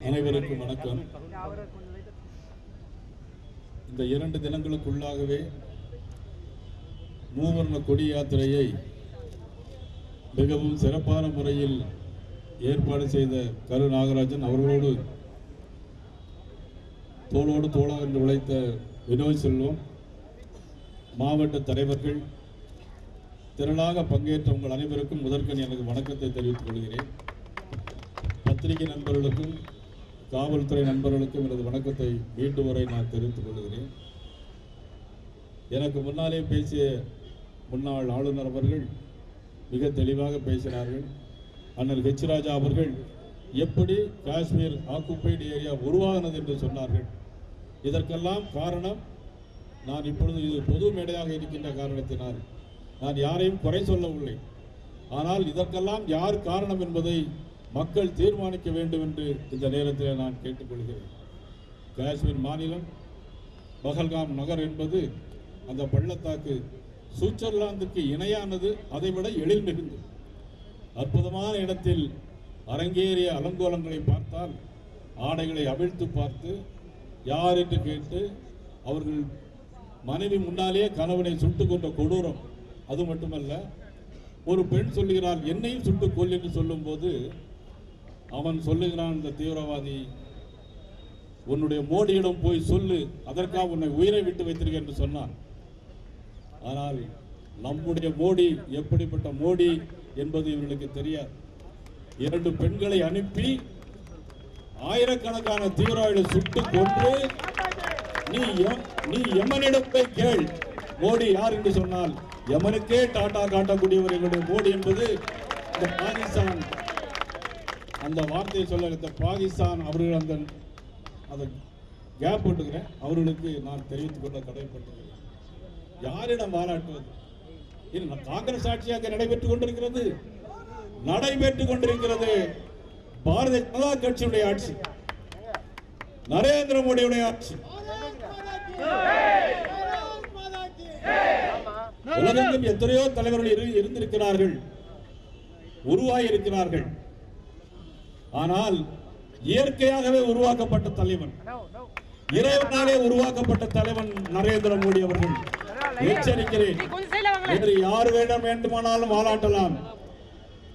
அனைவருக்கும் வணக்கம். இந்த இரண்டு தினங்களுக்குள்ளாகவே மூவர்ண கொடி யாத்திரையை மிகவும் சிறப்பான முறையில் ஏற்பாடு செய்த கரு நாகராஜன் அவர்களோடு தோளோடு தோளாக என்று உழைத்த வினோய் செல்வம் மாவட்ட தலைவர்கள் திரளாக பங்கேற்ற உங்கள் அனைவருக்கும் முதற்கண் எனக்கு வணக்கத்தை தெரிவித்துக் கொள்கிறேன். பத்திரிகை நண்பர்களுக்கும் காவல்துறை நண்பர்களுக்கும் எனது வணக்கத்தை மீண்டும் வரை நான் தெரிவித்துக் கொள்கிறேன். எனக்கு முன்னாலே பேசிய முன்னாள் ஆளுநர் அவர்கள் மிக தெளிவாக பேசினார்கள். அண்ணன் ஹெச் ராஜா அவர்கள் எப்படி காஷ்மீர் ஆக்குப்பைடு ஏரியா உருவாகினது என்று சொன்னார்கள். இதற்கெல்லாம் காரணம் நான் இப்பொழுது இது பொது மேடையாக இருக்கின்ற காரணத்தினால் நான் யாரையும் குறை சொல்லவில்லை. ஆனால் இதற்கெல்லாம் யார் காரணம் என்பதை மக்கள் தீர்மானிக்க வேண்டும் என்று இந்த நேரத்தில் நான் கேட்டுக்கொள்கிறேன். காஷ்மீர் மாநிலம் பகல்காம் நகர் என்பது அந்த பள்ளத்தாக்கு சுவிட்சர்லாந்துக்கு இணையானது அதைவிட எழில் மிகுந்தது. அற்புதமான இடத்தில் அரங்கேறிய அலங்கோலங்களை பார்த்தால் ஆடைகளை அவிழ்த்து பார்த்து யார் என்று கேட்டு அவர்கள் மனைவி முன்னாலேயே கணவனை சுட்டுக் கொண்ட கொடூரம். அது மட்டுமல்ல ஒரு பெண் சொல்லுகிறாள் என்னையும் சுட்டுக்கொள் என்று சொல்லும்போது அவன் சொல்லுகிறான் இந்த தீவிரவாதி உன்னுடைய மோடியிடம் போய் சொல்லு அதற்காக உன்னை உயிரை விட்டு வைத்திருக்க என்று சொன்னான். ஆனால் நம்முடைய மோடி எப்படிப்பட்ட மோடி என்பது இவர்களுக்கு தெரியாது. இரண்டு பெண்களை அனுப்பி ஆயிரக்கணக்கான தீவிரவாதிகளை சுட்டு கொன்று நீ நீ எமனிடத்தை கேள். மோடி யார்? என்று சொன்னால் எமனுக்கே டாட்டா காட்டக்கூடியவர் எங்களுடைய மோடி என்பது இந்த பாகிஸ்தான் அந்த வார்த்தையை சொல்ல எடுத்த பாகிஸ்தான் அவர்கள் அந்த அந்த கேப் போட்டுக்கிறேன் அவர்களுக்கு நான் தெரிவித்துக் கொள்ள கடமைப்பட்டிருக்கிறேன் யாரிடம் பாராட்டுவது இது காங்கிரஸ் ஆட்சியாக நடைபெற்றுக் கொண்டிருக்கிறது. நடைபெற்றுக் கொண்டிருக்கிறது பாரதிய ஜனதா கட்சியுடைய ஆட்சி. நரேந்திர மோடியுடைய ஆட்சி. உலகெங்கும் எத்தனையோ தலைவர்கள் இருந்திருக்கிறார்கள். உருவாகி இருக்கிறார்கள் ஆனால் இயற்கையாகவே உருவாக்கப்பட்ட தலைவன். இறைவனாலே உருவாக்கப்பட்ட தலைவன் நரேந்திர மோடி அவர்கள். எச்சரிக்கிறேன். வேறு யார் வேண்டாம் வேண்டுமானாலும் வாலாட்டலாம்.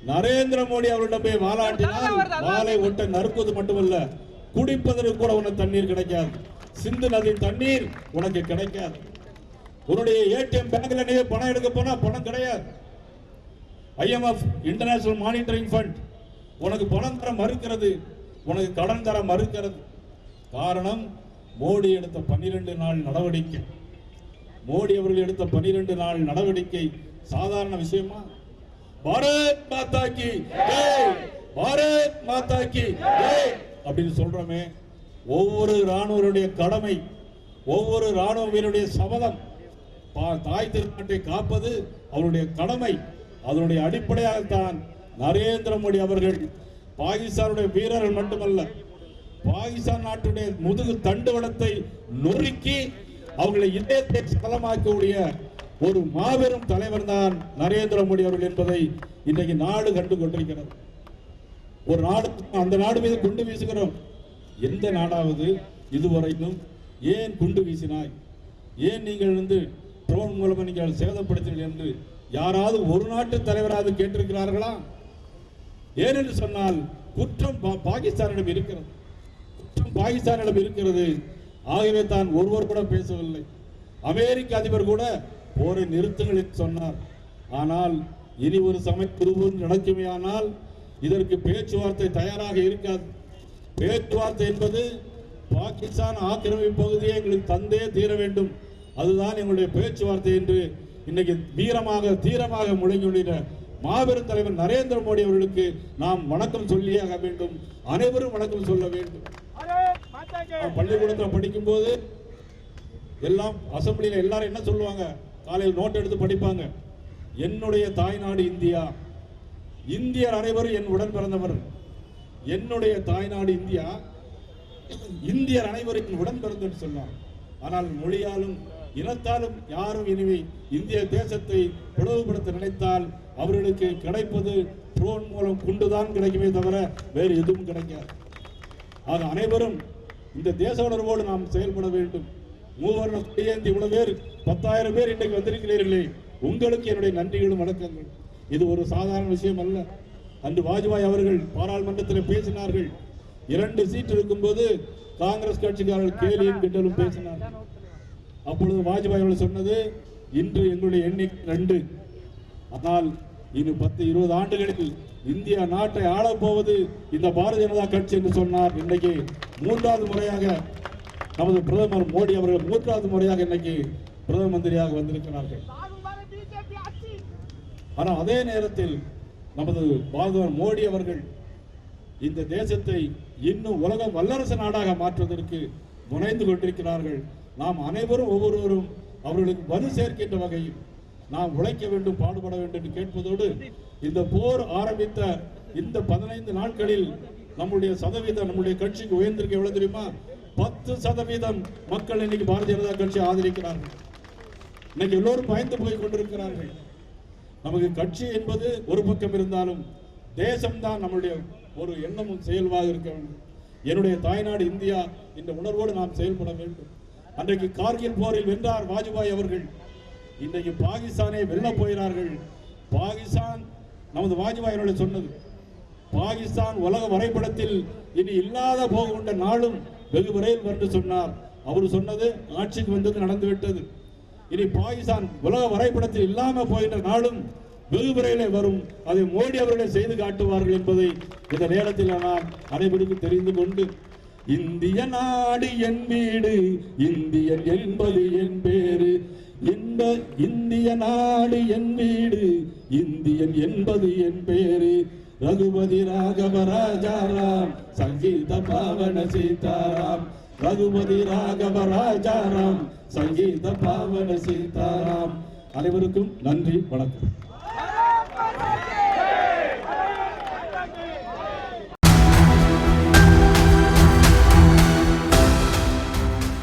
நரேந்திர மோடி அவர்களிடம் போய் வாலாட்டினால் வாளை ஒட்ட நறுக்குவது மட்டுமல்ல குடிப்பதற்கு கூட உனக்கு தண்ணீர் கிடைக்காது. சிந்து நதி தண்ணீர் உனக்கு கிடைக்காது. உன்னுடைய ஏடிஎம் பேங்க்ல நீ பணம் எடுக்க போனா பணம் கிடையாது. ஐஎம்எஃப் இன்டர்நேஷனல் மானிட்டரிங் ஃபண்ட் உனக்கு பணம் தர மறுக்கிறது உனக்கு கடன் தர மறுக்கிறது. காரணம் மோடி எடுத்த பன்னிரெண்டு நாள் நடவடிக்கை. மோடி அவர்கள் எடுத்த பன்னிரெண்டு நாள் நடவடிக்கை சாதாரண விஷயமா? பாரத் மாதா கி பாரத் மாதா கி அப்படின்னு சொல்றோமே ஒவ்வொரு ராணுவருடைய கடமை ஒவ்வொரு ராணுவ வீரருடைய சபதம் பா- தாய் திருநாட்டை காப்பது அவருடைய கடமை அதனுடைய அடிப்படையாகத்தான் நரேந்திர மோடி அவர்கள் பாகிஸ்தானுடைய வீரர்கள் மட்டுமல்ல பாகிஸ்தான் நாட்டுடைய முதுகு தண்டுவடத்தை நொறுக்கி அவர்களை இதயத்தை சலமாக்கக்கூடிய ஒரு மாபெரும் தலைவர் தான் நரேந்திர மோடி அவர்கள் என்பதை இன்றைக்கு நாடு கண்டு கொண்டிருக்கிறது. ஒரு நாடு அந்த நாடு மீது குண்டு வீசுகிறோம். எந்த நாடாவது இதுவரைக்கும் ஏன் குண்டு வீசினாய்? ஏன் நீங்கள் வந்து ட்ரோன் மூலமாக நீங்கள் சேதப்படுத்தினீர்கள் என்று யாராவது ஒரு நாட்டு தலைவராவது கேட்டிருக்கிறார்களா? ஏனென்று சொன்னால் குற்றம் பா- பாகிஸ்தானிடம் இருக்கிறது. குற்றம் பாகிஸ்தானிடம் இருக்கிறது. ஆகவே தான் ஒருவர் கூட பேசவில்லை. அமெரிக்க அதிபர் கூட போரை நிறுத்துங்கள் என்று சொன்னார். ஆனால் இனி ஒரு சமய நடக்குமேயானால் இதற்கு பேச்சுவார்த்தை தயாராக இருக்காது. பேச்சுவார்த்தை என்பது பாகிஸ்தான் ஆக்கிரமிப்பு பகுதியை எங்களுக்கு தந்தே தீர வேண்டும். அதுதான் எங்களுடைய பேச்சுவார்த்தை என்று இன்னைக்கு தீரமாக தீரமாக முழங்கியுள்ள மாபெரும் தலைவர் நரேந்திர மோடி அவர்களுக்கு நாம் வணக்கம் சொல்லியே ஆக வேண்டும். அனைவரும் வணக்கம் சொல்ல வேண்டும். பள்ளிக்கூடத்தில் படிக்கும்போது எல்லாம் அசம்பிளியில் எல்லாரும் என்ன சொல்லுவாங்க? காலையில் நோட் எடுத்து படிப்பாங்க. என்னுடைய தாய்நாடு இந்தியா. இந்தியர் அனைவரும் என் உடன் பிறந்தவர். என்னுடைய தாய்நாடு இந்தியா. இந்தியர் அனைவரும் உடன் பிறந்தவர் சொன்னார் ஆனால் மொழியாலும் இனத்தாலும் யாரும் இனிமே இந்திய தேசத்தை பிளவுபடுத்த நினைத்தால் அவர்களுக்கு கிடைப்பது ட்ரோன் மூலம் குண்டுதான் கிடைக்குமே தவிர வேறு எதுவும் கிடைக்காது. ஆக அனைவரும் இந்த தேச உணர்வோடு நாம் செயல்பட வேண்டும். மூவர்ண கொடியேந்தி இவ்வளவு பேர் பத்தாயிரம் பேர் இன்றைக்கு வந்திருக்கிறீர்களே. உங்களுக்கு என்னுடைய நன்றிகளும் வணக்கங்கள். இது ஒரு சாதாரண விஷயம் அல்ல. அன்று வாஜ்பாய் அவர்கள் பாராளுமன்றத்தில் பேசினார்கள். இரண்டு சீட் இருக்கும்போது காங்கிரஸ் கட்சிக்காரர்கள் கேலியும் கிண்டலும் பேசினார்கள். அப்பொழுது வாஜ்பாய் அவர்கள் சொன்னது இன்று எங்களுடைய எண்ணிக்கை ரெண்டு ஆனால் இனி பத்து இருபது ஆண்டுகளில் இந்தியா நாட்டை ஆளப் போவது இந்த பாரதிய ஜனதா கட்சி என்று சொன்னார். இன்னைக்கு மூன்றாவது முறையாக நமது பிரதமர் மோடி அவர்கள் மூன்றாவது முறையாக இன்னைக்கு பிரதம மந்திரியாக வந்திருக்கிறார்கள். ஆனால் அதே நேரத்தில் நமது பிரதமர் மோடி அவர்கள் இந்த தேசத்தை இன்னும் உலக வல்லரசு நாடாக மாற்றுவதற்கு முனைந்து கொண்டிருக்கிறார்கள். நாம் அனைவரும் ஒவ்வொருவரும் அவர்களுக்கு வலு சேர்க்கின்ற வகையில் நாம் உழைக்க வேண்டும் பாடுபட வேண்டும் என்று கேட்பதோடு இந்த போர் ஆரம்பித்த இந்த பதினைந்து நாட்களில் நம்முடைய சதவீதம் நம்முடைய கட்சிக்கு உயர்ந்திருக்க எவ்வளவு தெரியுமா? பத்து சதவீதம் மக்கள் இன்னைக்கு பாரதிய ஜனதா கட்சி ஆதரிக்கிறார்கள். இன்னைக்கு எல்லோரும் பயந்து போய் கொண்டிருக்கிறார்கள். நமக்கு கட்சி என்பது ஒரு பக்கம் இருந்தாலும் தேசம்தான் நம்மளுடைய ஒரு எண்ணமும் செயல்வாக இருக்க வேண்டும். என்னுடைய தாய்நாடு இந்தியா இந்த உணர்வோடு நாம் செயல்பட வேண்டும். அன்றைக்கு கார்கில் போரில் வென்றார் வாஜ்பாய் அவர்கள். இன்றைக்கு பாகிஸ்தானை வெல்ல போகிறார்கள். பாகிஸ்தான் நமது வாஜ்பாய் அவர்கள் சொன்னது பாகிஸ்தான் உலக வரைபடத்தில் இனி இல்லாத போகின்ற நாளும் வெகு விரைவில் என்று சொன்னார். அவர் சொன்னது ஆட்சிக்கு வந்தது நடந்துவிட்டது இனி பாகிஸ்தான் உலக வரைபடத்தில் இல்லாமல் போகின்ற நாளும் வெகு விரைவிலே வரும். அதை மோடி அவர்களே செய்து காட்டுவார்கள் என்பதை இந்த நேரத்தில் நான் அனைவருக்கும் தெரிந்து கொண்டு இந்திய நாடு என் வீடு இந்தியன் என்பது என் பேரு. இந்த இந்திய நாடு என் வீடு இந்தியன் என்பது என் பேரு. ரகுபதி ராகவ ராஜாராம் சங்கீத பாவன சீதாராம். ரகுபதி ராகவ ராஜாராம் சங்கீத பாவன சீதாராம். அனைவருக்கும் நன்றி வணக்கம்.